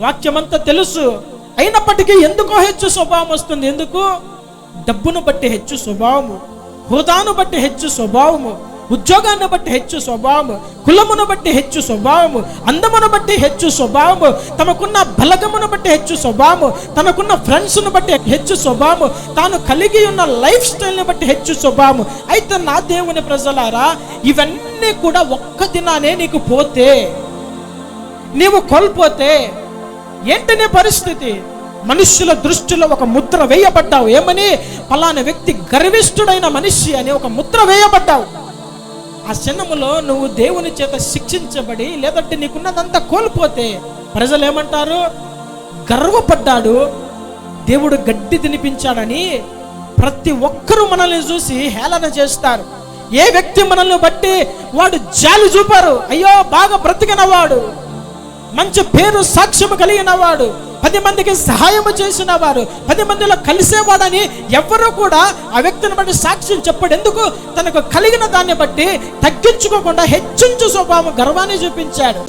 వాక్యమంతా తెలుసు. అయినప్పటికీ ఎందుకో హెచ్చు స్వభావం వస్తుంది. ఎందుకు? డబ్బును బట్టి హెచ్చు స్వభావము. హోదాను బట్టి హెచ్చు స్వభావము. ఉద్యోగాన్ని బట్టి హెచ్చు స్వభావము. కులమును బట్టి హెచ్చు స్వభావము. అందమును బట్టి హెచ్చు స్వభావము. తమకున్న బలగమును బట్టి హెచ్చు స్వభావము. తనకున్న ఫ్రెండ్స్ను బట్టి హెచ్చు స్వభావము. తాను కలిగి ఉన్న లైఫ్ స్టైల్ని బట్టి హెచ్చు స్వభావము. అయితే నా దేవుని ప్రజలారా ఇవన్నీ కూడా ఒక్క దినానే నీకు పోతే నీవు కోల్పోతే ఏంటనే పరిస్థితి? మనుష్యుల దృష్టిలో ఒక ముద్ర వేయబడ్డావు. ఏమని? పలానా వ్యక్తి గర్విష్ఠుడైన మనిషి అని ఒక ముద్ర వేయబడ్డావు. ఆ క్షణములో నువ్వు దేవుని చేత శిక్షించబడి లేదంటే నీకున్నదంతా కోల్పోతే ప్రజలు ఏమంటారు గర్వపడ్డాడు. దేవుడు గడ్డి తినిపించాడని ప్రతి ఒక్కరూ మనల్ని చూసి హేళన చేస్తారు. ఏ వ్యక్తి మనల్ని బట్టి వాడు జాలి చూపారు? అయ్యో బాగా బ్రతికినవాడు. మంచి పేరు సాక్ష్యము కలిగిన వాడు. పది మందికి సహాయము చేసిన వారు పది మందిలో కలిసేవాడని ఎవ్వరూ కూడా ఆ వ్యక్తిని బట్టి సాక్ష్యం చెప్పాడు. ఎందుకు? తనకు కలిగిన దాన్ని బట్టి తగ్గించుకోకుండా హెచ్చించు స్వభావం గర్వాన్ని చూపించాడు.